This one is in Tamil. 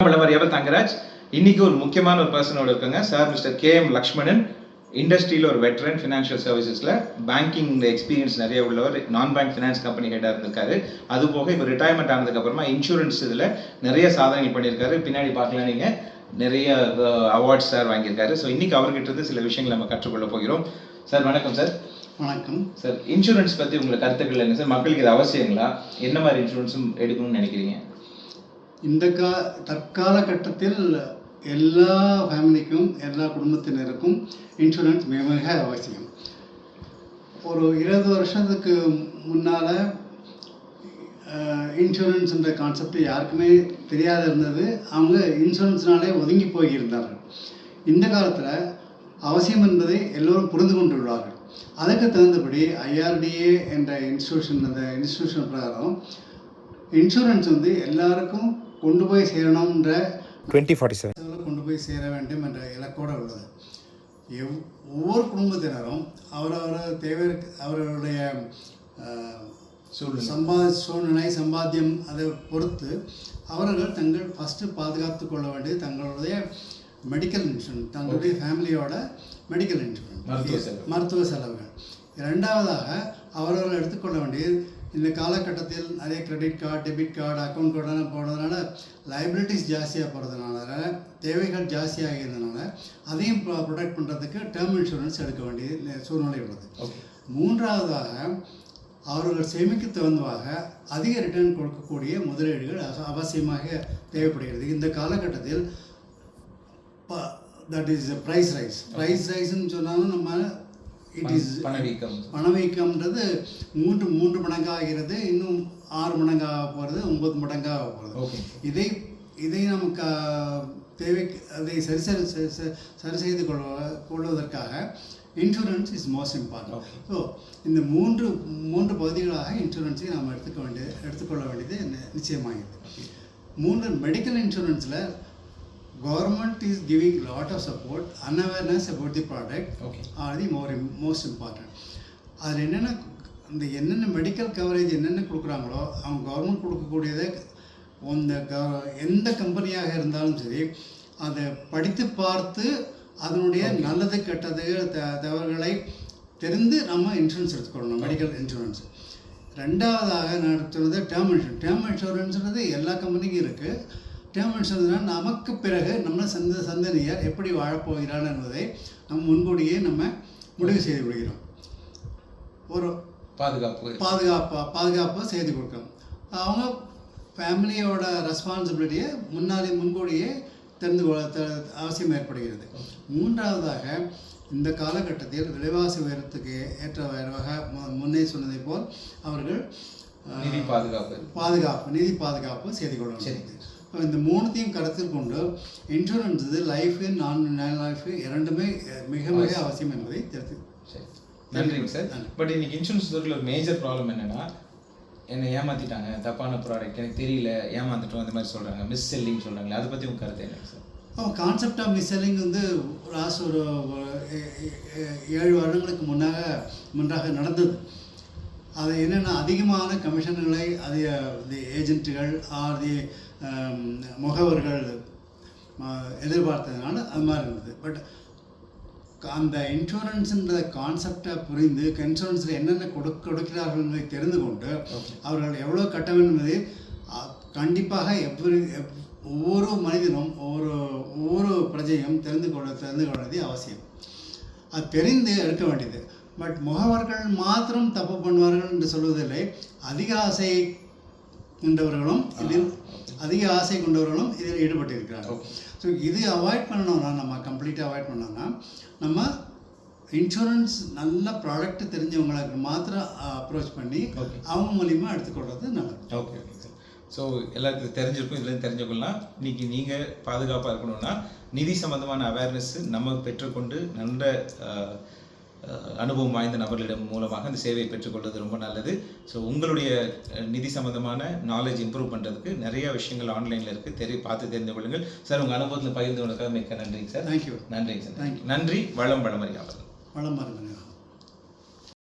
பலவரியாவர் தங்கராஜ். இன்னைக்கு ஒரு முக்கியமான ஒரு பர்சனோட இருக்காங்க. Sir mister K M Lakshmanan இண்டஸ்ட்ரியில் ஒரு வெட்டரன் ஃபினான்ஷியல் சர்வீசஸில் பேங்கிங் எக்ஸ்பீரியன்ஸ் நிறைய உள்ளவர். நான் பேங்க் ஃபினான்ஸ் கம்பெனி ஹெட்டாக இருந்திருக்காரு. அது போக இப்போ ரிட்டையர்மெண்ட் ஆனதுக்கப்புறமா இன்சூரன்ஸ் இதில் நிறைய சாதனைகள் பண்ணியிருக்காரு. பின்னாடி பார்க்கலாம் நீங்கள் நிறைய அவார்ட்ஸ் சார் வாங்கியிருக்காரு. ஸோ இன்னைக்கு அவர்கிட்ட இருந்து சில விஷயங்கள் நம்ம கற்றுக்கொள்ள போகிறோம். சார் வணக்கம் சார் வணக்கம். சார் இன்சூரன்ஸ் பற்றி உங்களுக்கு கருத்துக்கள் என்ன சார் மக்களுக்கு இது அவசியங்களா? என்ன மாதிரி இன்சூரன்ஸும் எடுக்கணும்னு நினைக்கிறீங்க? இந்த கா தற்கால கட்டத்தில் எல்லா ஃபேமிலிக்கும் எல்லா குடும்பத்தினருக்கும் இன்சூரன்ஸ் மிக மிக அவசியம். ஒரு இருபது வருஷத்துக்கு முன்னால் இன்சூரன்ஸ்ன்ற கான்செப்ட் யாருக்குமே தெரியாத இருந்தது. அவங்க இன்சூரன்ஸ்னாலே ஒதுங்கி போயிருந்தார்கள். இந்த காலத்தில் அவசியம் என்பதை எல்லோரும் புரிந்து கொண்டுள்ளார்கள். அதுக்கு தகுந்தபடி ஐஆர்டிஏ என்ற இன்ஸ்டியூஷன் அந்த இன்ஸ்டியூஷன் பிரகாரம் இன்சூரன்ஸ் வந்து எல்லாருக்கும் கொண்டு போய் சேரணுன்ற டுவெண்ட்டி ஃபார்ட்டி செவன். கொண்டு போய் சேர வேண்டும் என்ற இலக்கோடு உள்ளது. எவ் ஒவ்வொரு குடும்பத்தினரும் அவரவர் தேவை அவர்களுடைய சூழ்நிலை. சம்பா சூழ்நிலை சம்பாத்தியம் அதை பொறுத்து அவர்கள் தங்கள் ஃபஸ்ட்டு பாதுகாத்து கொள்ள வேண்டியது தங்களுடைய மெடிக்கல் இன்சூரன்ஸ் தங்களுடைய ஃபேமிலியோட மெடிக்கல் இன்சூரன்ஸ். மருத்துவ செலவுகள். இரண்டாவதாக அவரவர்கள் எடுத்துக்கொள்ள வேண்டியது இந்த காலகட்டத்தில் நிறைய credit card debit card account கார்டெல்லாம் போடுறதுனால லைபிலிட்டிஸ் ஜாஸ்தியாக போகிறதுனால தேவைகள் ஜாஸ்தியாகிறதுனால அதையும் ப்ரொடெக்ட் பண்ணுறதுக்கு டேர்ம் இன்சூரன்ஸ் எடுக்க வேண்டிய சூழ்நிலை உள்ளது. மூன்றாவதாக அவர்கள் சேமிக்க தகுந்தவாக அதிக ரிட்டர்ன் கொடுக்கக்கூடிய முதலீடுகள் அவ- அவசியமாக தேவைப்படுகிறது. இந்த காலகட்டத்தில் that is price rise price ரைஸ்ன்னு சொன்னாலும் நம்ம இட் இஸ் பணவீக்கம். பணவீக்கம்ன்றது மூன்று மூன்று மடங்காகிறது இன்னும் ஆறு மடங்காக போகிறது ஒன்பது மடங்காக போகிறது ஓகே இதை இதை நமக்கு தேவை அதை சரி சரி சரி- செய்து கொள்வ கொள்வதற்காக insurance is most important. So இந்த மூன்று மூன்று பகுதிகளாக இன்சூரன்ஸை நாம் எடுத்துக்க வேண்டிய எடுத்துக்கொள்ள வேண்டியது நிச்சயமாகிறது. மூன்று medical இன்சூரன்ஸில் government is giving lot of support an awareness about the product okay are the more most important அதில் என்னென்ன இந்த என்னென்ன மெடிக்கல் கவரேஜ் என்னென்ன கொடுக்குறாங்களோ அவங்க கவர்மெண்ட் கொடுக்கக்கூடியதை அந்த க எந்த கம்பெனியாக இருந்தாலும் சரி அதை படித்து பார்த்து அதனுடைய நல்லது கெட்டது த தவறுகளை தெரிந்து நம்ம இன்சூரன்ஸ் எடுத்துக்கொள்ளணும் மெடிக்கல் இன்சூரன்ஸ் ரெண்டாவதாக நடத்துவது டேர்ம் இன்சூரன்ஸ் டேர்ம் இன்சூரன்ஸ்ன்றது எல்லா கம்பெனிக்கும் இருக்குது டேர்ம் இன்சூரன்ஸ்னால் நமக்கு பிறகு நம்ம சந்த சந்ததியார் எப்படி வாழப்போகிறார் என்பதை நம்ம முன்கூட்டியே நம்ம முடிவு செய்து விடுகிறோம் ஒரு பாதுகாப்பு. பாதுகாப்பாக பாதுகாப்பாக செய்து கொடுக்கணும். அவங்க ஃபேமிலியோட ரெஸ்பான்சிபிலிட்டியை முன்னாலே முன்கூடியே தெரிந்து கொள்ள அவசியம் ஏற்படுகிறது. மூன்றாவதாக இந்த காலகட்டத்தில் விலைவாசி உயரத்துக்கு ஏற்ற மு- முன்னே சொன்னதை போல் அவர்கள் நிதி பாதுகாப்பு. பாதுகாப்பு நிதி பாதுகாப்பு செய்து கொள்ள சரி. இந்த மூணுத்தையும் கருத்தில் கொண்டு இன்சூரன்ஸ் இது லைஃபு நான் நான் லைஃபு இரண்டுமே மிக மிக அவசியம் என்பதை தெரிந்து சரி. நன்றிங்க சார். பட் இன்னைக்கு இன்சூரன்ஸ் துறையில் ஒரு மேஜர் ப்ராப்ளம் என்னன்னா என்னை ஏமாத்திட்டாங்க தப்பான ப்ராடக்ட் எனக்கு தெரியல ஏமாந்துட்டோம் அந்த மாதிரி சொல்றாங்க. மிஸ் செல்லிங் சொல்றாங்களே அதை பத்தி உங்க கருத்து என்னங்க சார் கான்செப்ட் ஆஃப் மிஸ்ஸெல்லிங் வந்து லாஸ்ட் ஒரு ஏழு வருடங்களுக்கு முன்னாக முன்றாக நடந்தது. அது என்னென்னா அதிகமான கமிஷன்களை அது தி ஏஜென்ட்டுகள் ஆர் தி முகவர்கள் எதிர்பார்த்ததுனால அது மாதிரி இருந்தது. பட் அந்த இன்சூரன்ஸுன்ற கான்செப்டை புரிந்து இன்சூரன்ஸில் என்னென்ன கொடு கொடுக்கிறார்கள் என்பதை தெரிந்து கொண்டு. அவர்கள் எவ்வளோ கட்ட வேண்டும் என்பதை கண்டிப்பாக எவ்வொரு எவ்- ஒவ்வொரு மனிதனும் ஒவ்வொரு ஒவ்வொரு பிரஜையும் தெரிந்து கொள்ள தெரிந்து கொள்வது அவசியம். அது தெரிந்து எடுக்க வேண்டியது. பட் முகவர்கள் மாத்திரம் தப்பு பண்ணுவார்கள் என்று சொல்வதில்லை. அதிக ஆசை கொண்டவர்களும் இதில் அதிக ஆசை கொண்டவர்களும் இதில் ஈடுபட்டிருக்கிறார்கள். ஸோ இது அவாய்ட் பண்ணணும்னா நம்ம கம்ப்ளீட்டாக அவாய்ட் பண்ணோம்னா நம்ம இன்சூரன்ஸ் நல்ல ப்ராடக்ட் தெரிஞ்சவங்களுக்கு மாத்திரம் அப்ரோச் பண்ணி. அவங்க மூலியமாக எடுத்துக்கொள்வது நல்லது. ஓகே ஓகே சார் ஸோ எல்லாத்துக்கும் தெரிஞ்சிருக்கும் இதுலேருந்து தெரிஞ்சுக்கலாம் இன்னைக்கு நீங்கள் பாதுகாப்பாக இருக்கணும்னா நிதி சம்பந்தமான அவேர்னஸ் நம்ம பெற்றுக்கொண்டு நல்ல அனுபவம் வாய்ந்த நபர்களிடம் மூலமாக அந்த சேவையை பெற்றுக்கொள்வது ரொம்ப நல்லது. ஸோ உங்களுடைய நிதி சம்பந்தமான நாலேஜ் இம்ப்ரூவ் பண்ணுறதுக்கு நிறைய விஷயங்கள் ஆன்லைனில் இருக்குது தெரி பார்த்து தெரிந்து கொள்ளுங்கள். சார் உங்கள் அனுபவத்தில் பகிர்ந்து கொண்டதுக்காக மிக்க நன்றிங்க சார் தேங்க்யூ நன்றிங்க சார் you. நன்றி வளம் வளமறியாவது வளம் மருந்துங்க